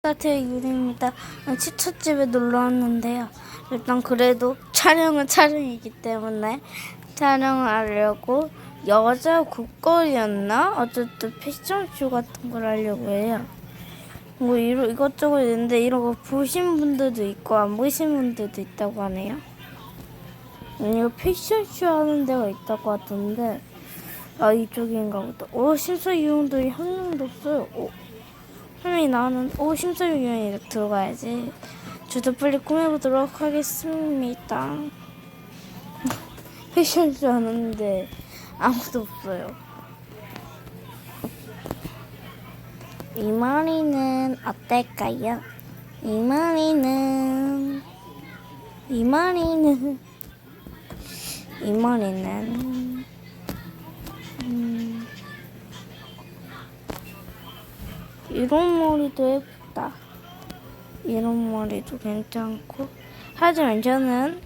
따뜻의 유리입니다. 치초집에 놀러 왔는데요. 일단 그래도 촬영은 촬영이기 때문에 촬영하려고 여자 국거리였나? 어쨌든 패션쇼 같은 걸 하려고 해요. 뭐 이러, 이것저것 있는데 이런 거 보신 분들도 있고 안 보신 분들도 있다고 하네요. 이거 패션쇼 하는 데가 있다고 하던데 아 이쪽인가 보다. 오 심사위원들이 한 명도 없어요. 오. 화면이 나오는 오 심사위원이 들어가야지. 저도 빨리 꾸며보도록 하겠습니다. 패션쇼 하는데 아무도 없어요. 이 머리는 어떨까요? 이 머리는 이 머리는 이 머리는 이런 머리도 예쁘다. 이런 머리도 괜찮고 하지만 저는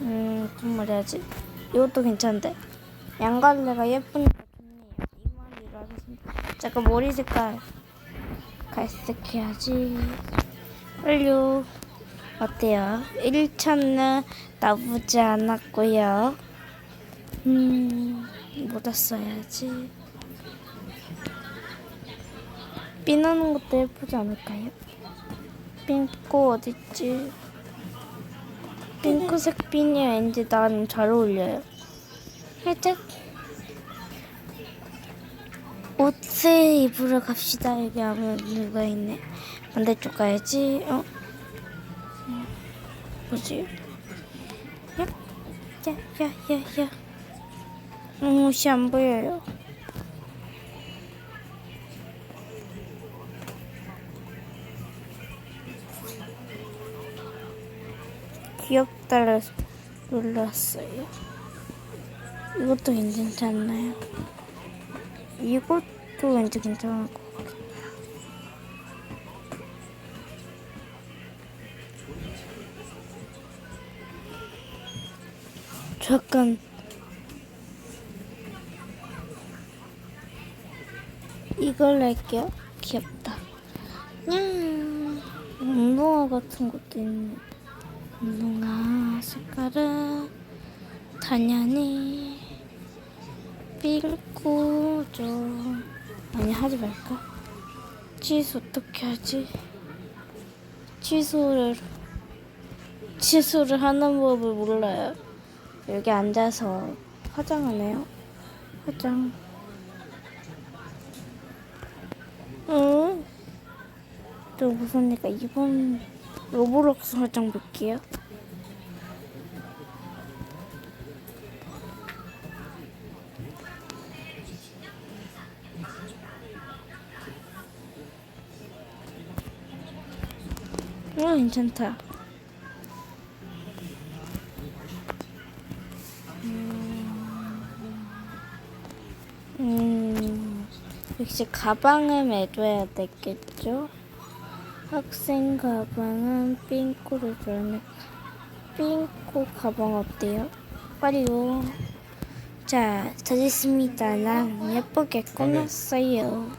음 무슨 머리 하지? 이것도 괜찮은데 양갈래가 예쁘니까 좋네요. 이 머리로 하겠습니다. 잠깐 머리 색깔 갈색 해야지. 완료. 어때요? 1차는 나쁘지 않았고요. 음, 모자 써야지. 핀하는 것도 예쁘지 않을까요? 핑크 어딨지? 핑크색 핀이 왠지 나는 잘 어울려요. 살짝 옷을 입으러 갑시다. 여기 아무 누가 있네. 반대쪽 가야지. 어? 음, 뭐지? 야, 야, 야, 야, 옷이 안 보여요. 귀엽다를 눌렀어요. 이것도 괜찮지 않나요? 이것도 왠지 괜찮을 것 같아. 잠깐 이걸 할게요. 귀엽다. 냥 운동화 같은 것도 있네. 운동화 색깔은 당연히 핑크죠. 아니 하지 말까? 취소 어떻게 하지? 취소를 취소를 하는 법을 몰라요. 여기 앉아서 화장하네요. 화장. 응? 또 무섭니까? 이번 로블록스 화장 볼게요. 어, 괜찮다. 음, 역시 가방을 매줘야 되겠죠? 학생 가방은 핑크로 그러면 핑크 가방 어때요? 빨리요. 자, 다 됐습니다. 난 예쁘게 꾸몄어요.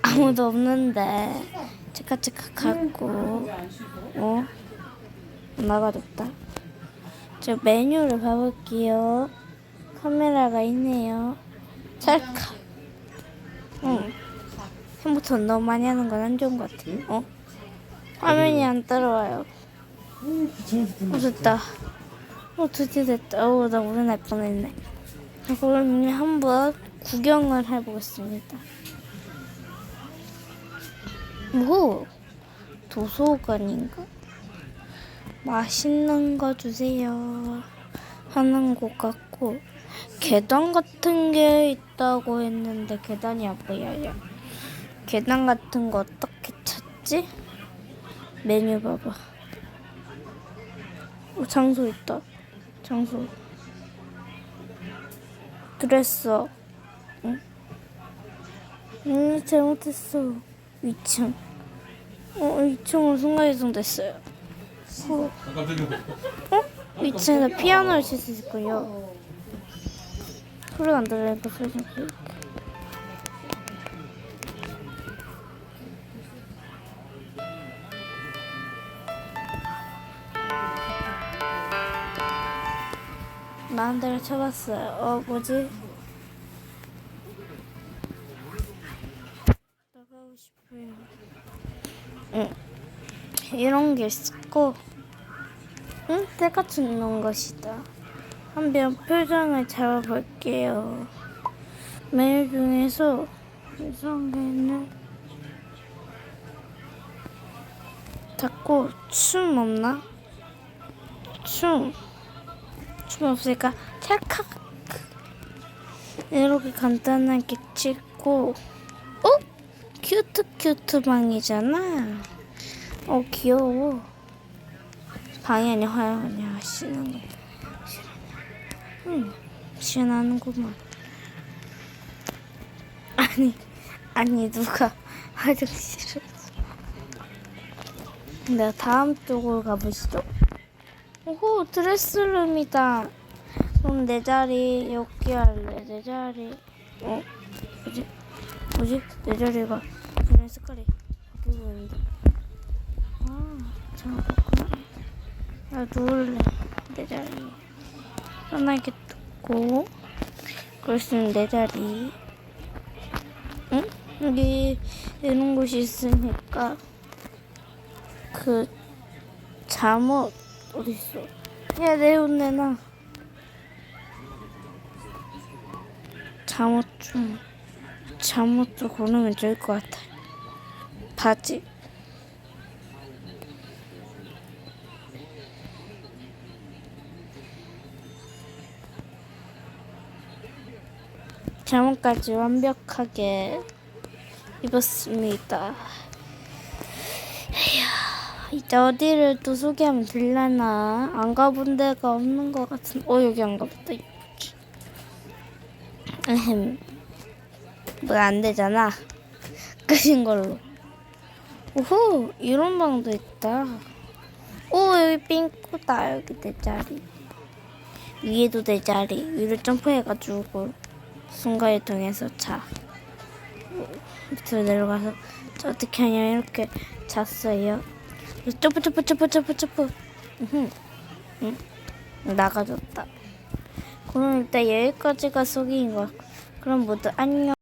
아무도 없는데 치카치카 갖고 어? 나가졌다. 저 메뉴를 봐볼게요. 카메라가 있네요. 찰칵. 응. 처음부터 너무 많이 하는 건 안 좋은 것 같아. 어? 화면이 안 따라와요. 어, 됐다. 어, 드디어 됐다. 어, 나 오래 날 뻔했네. 그럼 한번 구경을 해보겠습니다. 뭐? 도서관인가? 맛있는 거 주세요. 하는 것 같고, 계단 같은 게 있다고 했는데, 계단이 안 보여요. 계단 같은 거 어떻게 찾지? 메뉴 봐봐. 어, 장소 있다. 장소. 드레서. 응? 응, 잘못했어. 2층. 어, 2층으로 순간이동 됐어요. 어, 어? 2층에서 피아노를 칠 수 있고요. 소리가 안 들리니까 소리 좀 마음대로 쳐봤어요. 어 뭐지? 나가고 싶어요. 응. 이런 게 있고, 응? 때가 죽는 것이다. 한번 표정을 잡아볼게요. 메일 중에서 이상에는 자꾸 춤 없나? 춤. 춤 없으니까 찰칵. 이렇게 간단하게 찍고. 어? 큐트 큐트 방이잖아. 어 귀여워. 방이 아니야 화요 아니야. 신나는 거. 응, 신나는구만. 아니 아니 누가 화장실을. 내가 다음 쪽으로 가보시죠 오호 드레스룸이다. 그럼 내 자리 여기 할래. 내 자리 어 뭐지 뭐지 내 자리가 분명 색깔이 바뀌고 있는데. 아 잠깐만. 나 누울래. 내 자리 편하게 수 있는 내 자리. 응? 여기 이런 곳이 있으니까 그 잠옷 어디 있어? 야, 내옷 내놔. 잠옷 좀 잠옷 좀 고르면 좋을 것 같아. 바지. 잠옷까지 완벽하게 입었습니다. 이제 어디를 또 소개하면 될라나? 안 가본 데가 없는 것 같은 어 여기 안 가봤다 이쁘지 에헴. 뭐안 되잖아. 끝인 걸로. 오호 이런 방도 있다. 오 여기 핑크다 여기 내 자리. 위에도 내 자리. 위로 점프해가지고 순간이동해서 자 밑으로 내려가서 저 어떻게 하냐 이렇게 잤어요 점프 점프 점프 점프 으흠. 응? 나가줬다 그럼 일단 여기까지가 소개인 거야 그럼 모두 안녕